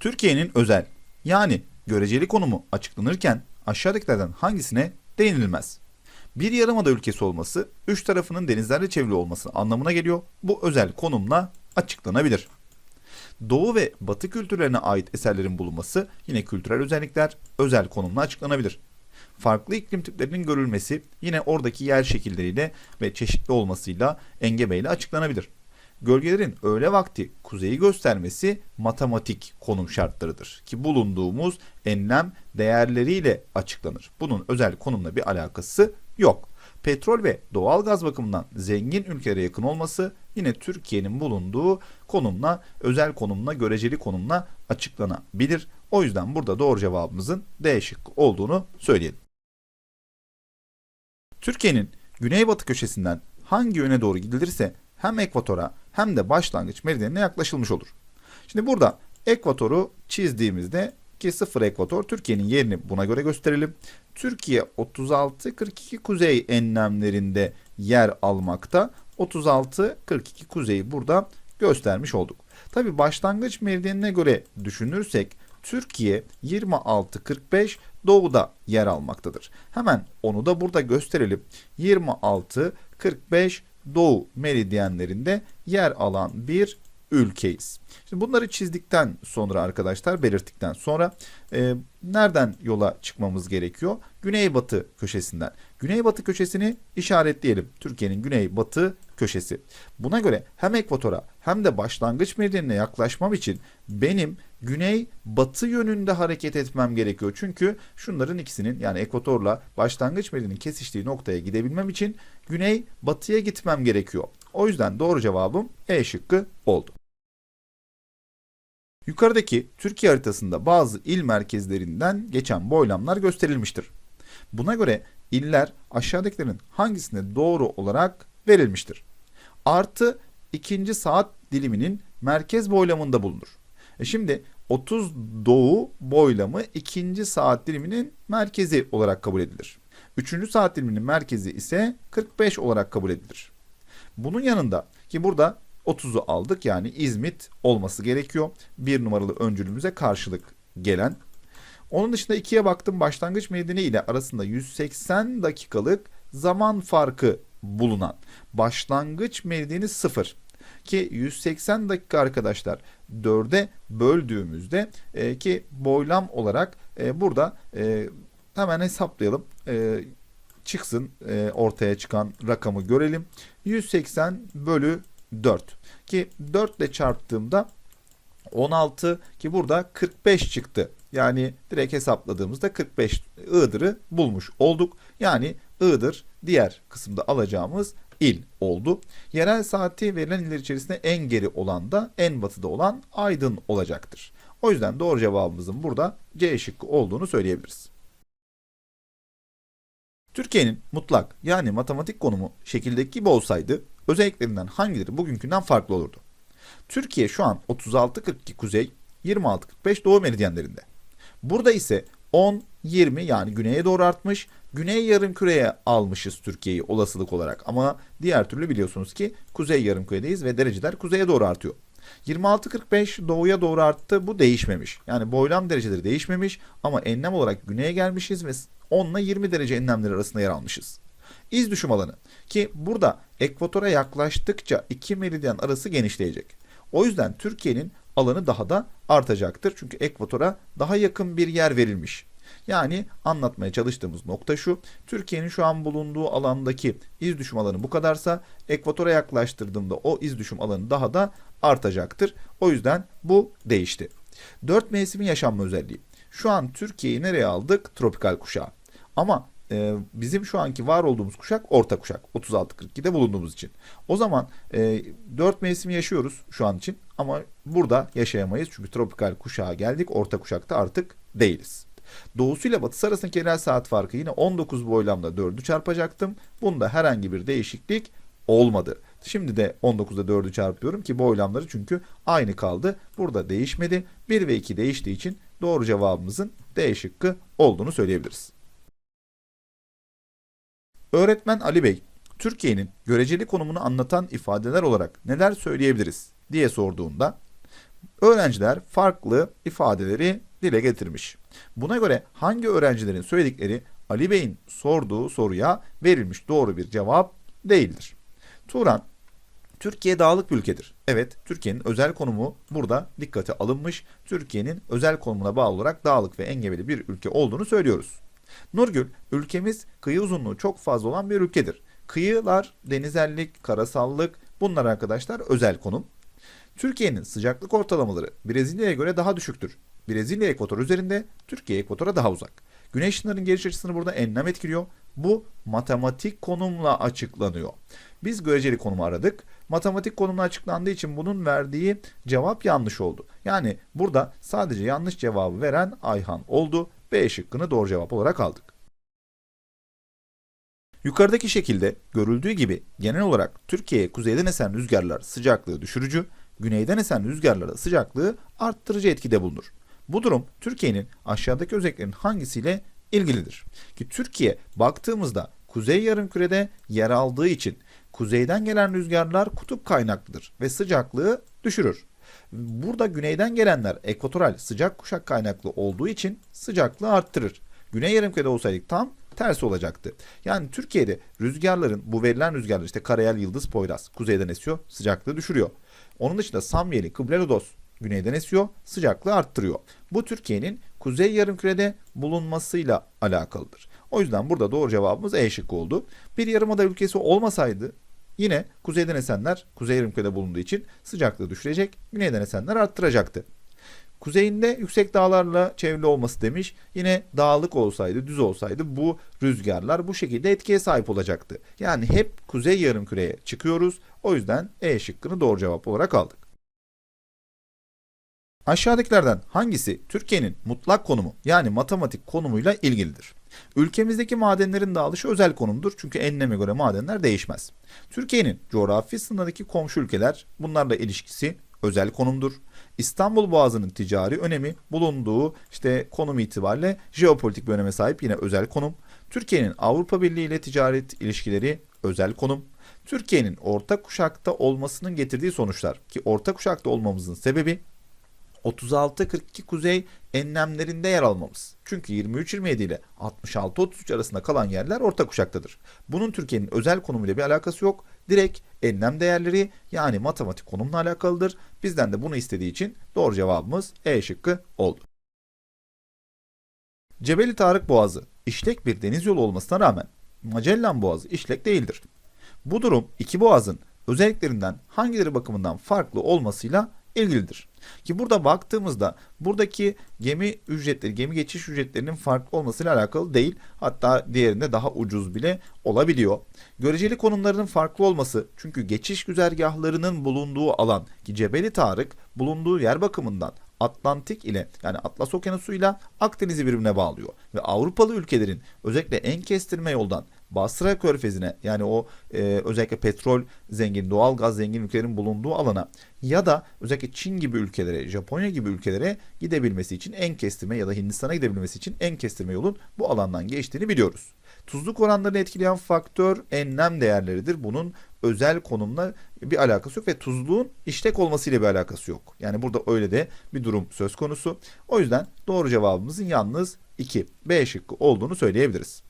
Türkiye'nin özel yani göreceli konumu açıklanırken aşağıdakilerden hangisine değinilmez? Bir yarımada ülkesi olması, üç tarafının denizlerle çevrili olması anlamına geliyor. Bu özel konumla açıklanabilir. Doğu ve Batı kültürlerine ait eserlerin bulunması yine kültürel özellikler özel konumla açıklanabilir. Farklı iklim tiplerinin görülmesi yine oradaki yer şekilleriyle ve çeşitli olmasıyla engebeyle açıklanabilir. Gölgelerin öğle vakti kuzeyi göstermesi matematik konum şartlarıdır ki bulunduğumuz enlem değerleriyle açıklanır. Bunun özel konumla bir alakası yok. Petrol ve doğal gaz bakımından zengin ülkelere yakın olması yine Türkiye'nin bulunduğu konumla, özel konumla, göreceli konumla açıklanabilir. O yüzden burada doğru cevabımızın D şıkkı olduğunu söyleyelim. Türkiye'nin güneybatı köşesinden hangi yöne doğru gidilirse hem ekvatora hem de başlangıç meridyenine yaklaşılmış olur. Şimdi burada ekvatoru çizdiğimizde ki sıfır ekvator Türkiye'nin yerini buna göre gösterelim. Türkiye 36-42 kuzey enlemlerinde yer almakta. 36-42 kuzeyi burada göstermiş olduk. Tabi başlangıç meridyenine göre düşünürsek Türkiye 26-45 doğuda yer almaktadır. Hemen onu da burada gösterelim. 26-45 doğu meridyenlerinde yer alan bir ülkeyiz. Şimdi bunları çizdikten sonra arkadaşlar belirttikten sonra e, nereden yola çıkmamız gerekiyor? Güneybatı köşesinden. Güneybatı köşesini işaretleyelim. Türkiye'nin güneybatı köşesi. Buna göre hem ekvatora hem de başlangıç meridyenine yaklaşmam için benim güney batı yönünde hareket etmem gerekiyor. Çünkü şunların ikisinin yani ekvatorla başlangıç meridyenin kesiştiği noktaya gidebilmem için güney batıya gitmem gerekiyor. O yüzden doğru cevabım E şıkkı oldu. Yukarıdaki Türkiye haritasında bazı il merkezlerinden geçen boylamlar gösterilmiştir. Buna göre iller aşağıdakilerin hangisine doğru olarak verilmiştir? Artı ikinci saat diliminin merkez boylamında bulunur. E şimdi 30 doğu boylamı ikinci saat diliminin merkezi olarak kabul edilir. Üçüncü saat diliminin merkezi ise 45 olarak kabul edilir. Bunun yanında ki burada 30'u aldık yani İzmit olması gerekiyor. Bir numaralı öncülümüze karşılık gelen. Onun dışında ikiye baktım başlangıç meydani ile arasında 180 dakikalık zaman farkı bulunan başlangıç meridiyeni 0 ki 180 dakika arkadaşlar 4'e böldüğümüzde e, ki boylam olarak e, burada e, hemen hesaplayalım. E, çıksın e, ortaya çıkan rakamı görelim. 180 bölü 4 ki 4 ile çarptığımda 16 ki burada 45 çıktı. Yani direkt hesapladığımızda 45 Iğdır'ı bulmuş olduk. Yani Iğdır diğer kısımda alacağımız il oldu. Yerel saati verilen iller içerisinde en geri olan da en batıda olan Aydın olacaktır. O yüzden doğru cevabımızın burada C şıkkı olduğunu söyleyebiliriz. Türkiye'nin mutlak yani matematik konumu şekildeki gibi olsaydı özelliklerinden hangileri bugünkünden farklı olurdu? Türkiye şu an 36-42 kuzey, 26-45 doğu meridyenlerinde. Burada ise 10-20 yani güneye doğru artmış. Güney yarım küreye almışız Türkiye'yi olasılık olarak. Ama diğer türlü biliyorsunuz ki kuzey yarım küredeyiz ve dereceler kuzeye doğru artıyor. 26-45 doğuya doğru arttı. Bu değişmemiş. Yani boylam dereceleri değişmemiş ama enlem olarak güneye gelmişiz ve 10 ile 20 derece enlemleri arasında yer almışız. İz düşüm alanı ki burada ekvatora yaklaştıkça iki meridyen arası genişleyecek. O yüzden Türkiye'nin alanı daha da artacaktır. Çünkü ekvatora daha yakın bir yer verilmiş. Yani anlatmaya çalıştığımız nokta şu. Türkiye'nin şu an bulunduğu alandaki iz düşüm alanı bu kadarsa ekvatora yaklaştırdığımda o iz düşüm alanı daha da artacaktır. O yüzden bu değişti. Dört mevsimin yaşanma özelliği. Şu an Türkiye'yi nereye aldık? Tropikal kuşağı. Ama e, bizim şu anki var olduğumuz kuşak orta kuşak. 36-42'de bulunduğumuz için. O zaman e, 4 mevsimi yaşıyoruz şu an için ama burada yaşayamayız. Çünkü tropikal kuşağa geldik. Orta kuşakta artık değiliz. Doğusuyla batısı arasındaki yerel saat farkı yine 19 boylamda 4'ü çarpacaktım. Bunda herhangi bir değişiklik olmadı. Şimdi de 19'da 4'ü çarpıyorum ki boylamları çünkü aynı kaldı. Burada değişmedi. 1 ve 2 değiştiği için doğru cevabımızın D şıkkı olduğunu söyleyebiliriz. Öğretmen Ali Bey, Türkiye'nin göreceli konumunu anlatan ifadeler olarak neler söyleyebiliriz diye sorduğunda öğrenciler farklı ifadeleri dile getirmiş. Buna göre hangi öğrencilerin söyledikleri Ali Bey'in sorduğu soruya verilmiş doğru bir cevap değildir. Turan, Türkiye dağlık bir ülkedir. Evet, Türkiye'nin özel konumu burada dikkate alınmış. Türkiye'nin özel konumuna bağlı olarak dağlık ve engebeli bir ülke olduğunu söylüyoruz. Nurgül, ülkemiz kıyı uzunluğu çok fazla olan bir ülkedir. Kıyılar, denizellik, karasallık bunlar arkadaşlar özel konum. Türkiye'nin sıcaklık ortalamaları Brezilya'ya göre daha düşüktür. Brezilya ekvator üzerinde, Türkiye ekvatora daha uzak. Güneş ışınlarının geliş açısını burada enlem etkiliyor. Bu matematik konumla açıklanıyor. Biz göreceli konumu aradık. Matematik konumla açıklandığı için bunun verdiği cevap yanlış oldu. Yani burada sadece yanlış cevabı veren Ayhan oldu. B şıkkını doğru cevap olarak aldık. Yukarıdaki şekilde görüldüğü gibi genel olarak Türkiye'ye kuzeyden esen rüzgarlar sıcaklığı düşürücü, güneyden esen rüzgarlara sıcaklığı arttırıcı etkide bulunur. Bu durum Türkiye'nin aşağıdaki özelliklerin hangisiyle ilgilidir? Ki Türkiye baktığımızda kuzey yarımkürede yer aldığı için kuzeyden gelen rüzgarlar kutup kaynaklıdır ve sıcaklığı düşürür. Burada güneyden gelenler ekvatoral sıcak kuşak kaynaklı olduğu için sıcaklığı arttırır. Güney yarımkürede olsaydık tam tersi olacaktı. Yani Türkiye'de rüzgarların bu verilen rüzgarlar işte Karayel, Yıldız, Poyraz kuzeyden esiyor, sıcaklığı düşürüyor. Onun dışında Samyeli, Kıblelodos güneyden esiyor, sıcaklığı arttırıyor. Bu Türkiye'nin kuzey yarımkürede bulunmasıyla alakalıdır. O yüzden burada doğru cevabımız E şıkkı oldu. Bir yarımada ülkesi olmasaydı yine kuzeyden esenler kuzey yarımkürede bulunduğu için sıcaklığı düşürecek, güneyden esenler arttıracaktı. Kuzeyinde yüksek dağlarla çevrili olması demiş. Yine dağlık olsaydı, düz olsaydı bu rüzgarlar bu şekilde etkiye sahip olacaktı. Yani hep kuzey yarımküreye çıkıyoruz. O yüzden E şıkkını doğru cevap olarak aldık. Aşağıdakilerden hangisi Türkiye'nin mutlak konumu yani matematik konumuyla ilgilidir? Ülkemizdeki madenlerin dağılışı özel konumdur çünkü enleme göre madenler değişmez. Türkiye'nin coğrafi sınırındaki komşu ülkeler bunlarla ilişkisi özel konumdur. İstanbul Boğazı'nın ticari önemi bulunduğu işte konum itibariyle jeopolitik bir öneme sahip yine özel konum. Türkiye'nin Avrupa Birliği ile ticaret ilişkileri özel konum. Türkiye'nin orta kuşakta olmasının getirdiği sonuçlar ki orta kuşakta olmamızın sebebi 36-42 kuzey enlemlerinde yer almamız. Çünkü 23-27 ile 66-33 arasında kalan yerler orta kuşaktadır. Bunun Türkiye'nin özel konumuyla bir alakası yok. Direkt enlem değerleri yani matematik konumla alakalıdır. Bizden de bunu istediği için doğru cevabımız E şıkkı oldu. Cebeli Tarık Boğazı işlek bir deniz yolu olmasına rağmen Magellan Boğazı işlek değildir. Bu durum iki boğazın özelliklerinden hangileri bakımından farklı olmasıyla ilgilidir. Ki burada baktığımızda buradaki gemi ücretleri, gemi geçiş ücretlerinin farklı olmasıyla alakalı değil. Hatta diğerinde daha ucuz bile olabiliyor. Göreceli konumlarının farklı olması çünkü geçiş güzergahlarının bulunduğu alan ki Cebeli Tarık bulunduğu yer bakımından Atlantik ile yani Atlas Okyanusu ile Akdeniz'i birbirine bağlıyor. Ve Avrupalı ülkelerin özellikle en kestirme yoldan Basra Körfezi'ne yani o e, özellikle petrol zengin, doğal gaz zengin ülkelerin bulunduğu alana ya da özellikle Çin gibi ülkelere, Japonya gibi ülkelere gidebilmesi için en kestirme ya da Hindistan'a gidebilmesi için en kestirme yolun bu alandan geçtiğini biliyoruz. Tuzluk oranlarını etkileyen faktör enlem değerleridir. Bunun özel konumla bir alakası yok ve tuzluğun işlek olmasıyla bir alakası yok. Yani burada öyle de bir durum söz konusu. O yüzden doğru cevabımızın yalnız 2 B şıkkı olduğunu söyleyebiliriz.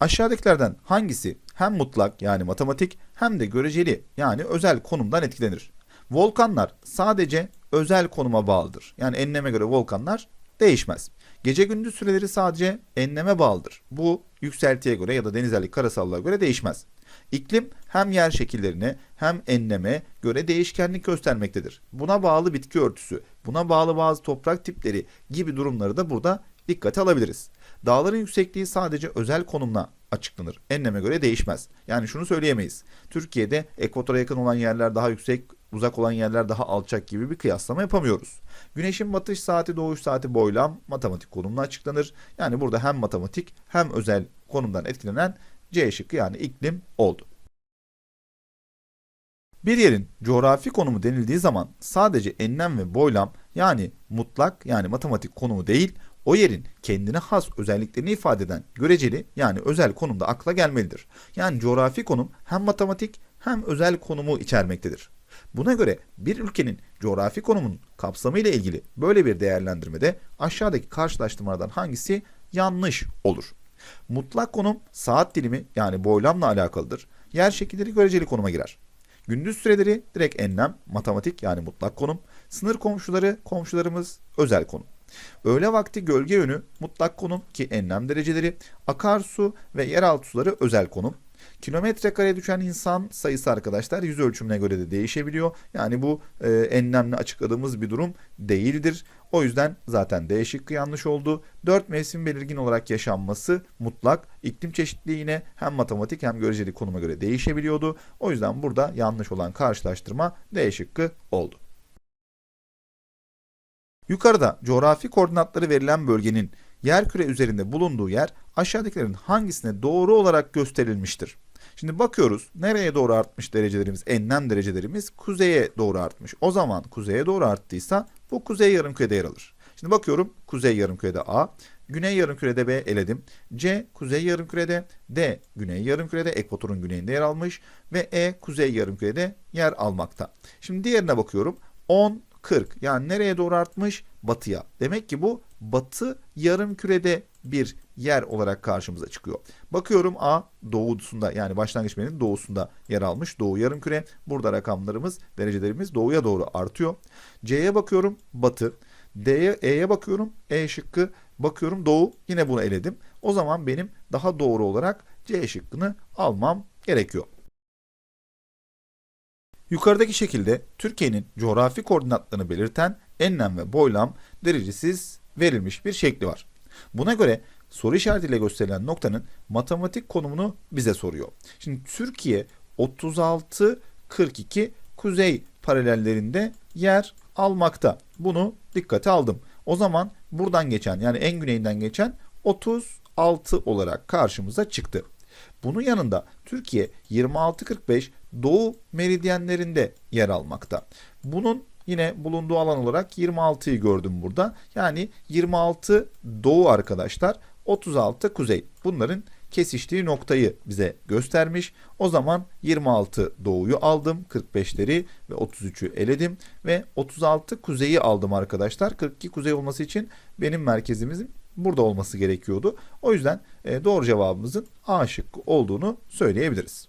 Aşağıdakilerden hangisi hem mutlak yani matematik hem de göreceli yani özel konumdan etkilenir? Volkanlar sadece özel konuma bağlıdır. Yani enleme göre volkanlar değişmez. Gece gündüz süreleri sadece enleme bağlıdır. Bu yükseltiye göre ya da denizellik karasallığa göre değişmez. İklim hem yer şekillerine hem enleme göre değişkenlik göstermektedir. Buna bağlı bitki örtüsü, buna bağlı bazı toprak tipleri gibi durumları da burada dikkate alabiliriz. Dağların yüksekliği sadece özel konumla açıklanır. Enleme göre değişmez. Yani şunu söyleyemeyiz. Türkiye'de ekvatora yakın olan yerler daha yüksek, uzak olan yerler daha alçak gibi bir kıyaslama yapamıyoruz. Güneşin batış saati, doğuş saati boylam matematik konumla açıklanır. Yani burada hem matematik hem özel konumdan etkilenen C şıkkı yani iklim oldu. Bir yerin coğrafi konumu denildiği zaman sadece enlem ve boylam yani mutlak yani matematik konumu değil, o yerin kendine has özelliklerini ifade eden göreceli yani özel konumda akla gelmelidir. Yani coğrafi konum hem matematik hem özel konumu içermektedir. Buna göre bir ülkenin coğrafi konumunun kapsamı ile ilgili böyle bir değerlendirmede aşağıdaki karşılaştırmalardan hangisi yanlış olur? Mutlak konum saat dilimi yani boylamla alakalıdır. Yer şekilleri göreceli konuma girer. Gündüz süreleri direkt enlem, matematik yani mutlak konum. Sınır komşuları, komşularımız özel konum. Öğle vakti gölge yönü mutlak konum ki enlem dereceleri, akarsu ve yeraltı suları özel konum. Kilometre kare düşen insan sayısı arkadaşlar yüz ölçümüne göre de değişebiliyor. Yani bu e, enlemle açıkladığımız bir durum değildir. O yüzden zaten D şıkkı yanlış oldu. 4 mevsim belirgin olarak yaşanması mutlak. İklim çeşitliliği yine hem matematik hem göreceli konuma göre değişebiliyordu. O yüzden burada yanlış olan karşılaştırma D şıkkı oldu. Yukarıda coğrafi koordinatları verilen bölgenin yerküre üzerinde bulunduğu yer aşağıdakilerin hangisine doğru olarak gösterilmiştir? Şimdi bakıyoruz nereye doğru artmış derecelerimiz, enlem derecelerimiz kuzeye doğru artmış. O zaman kuzeye doğru arttıysa bu kuzey yarımkürede yer alır. Şimdi bakıyorum kuzey yarımkürede A, güney yarımkürede B eledim. C kuzey yarımkürede, D güney yarımkürede, ekvatorun güneyinde yer almış ve E kuzey yarımkürede yer almakta. Şimdi diğerine bakıyorum. 10 40 yani nereye doğru artmış? Batıya. Demek ki bu batı yarım kürede bir yer olarak karşımıza çıkıyor. Bakıyorum A doğusunda yani başlangıç benim doğusunda yer almış. Doğu yarım küre. Burada rakamlarımız, derecelerimiz doğuya doğru artıyor. C'ye bakıyorum batı. D'ye, E'ye bakıyorum. E şıkkı bakıyorum doğu. Yine bunu eledim. O zaman benim daha doğru olarak C şıkkını almam gerekiyor. Yukarıdaki şekilde Türkiye'nin coğrafi koordinatlarını belirten enlem ve boylam derecesiz verilmiş bir şekli var. Buna göre soru işaretiyle gösterilen noktanın matematik konumunu bize soruyor. Şimdi Türkiye 36 42 kuzey paralellerinde yer almakta. Bunu dikkate aldım. O zaman buradan geçen yani en güneyinden geçen 36 olarak karşımıza çıktı. Bunun yanında Türkiye 26-45 doğu meridyenlerinde yer almakta. Bunun yine bulunduğu alan olarak 26'yı gördüm burada. Yani 26 doğu arkadaşlar, 36 kuzey. Bunların kesiştiği noktayı bize göstermiş. O zaman 26 doğuyu aldım, 45'leri ve 33'ü eledim ve 36 kuzeyi aldım arkadaşlar. 42 kuzey olması için benim merkezimizin burada olması gerekiyordu. O yüzden e, doğru cevabımızın A şıkkı olduğunu söyleyebiliriz.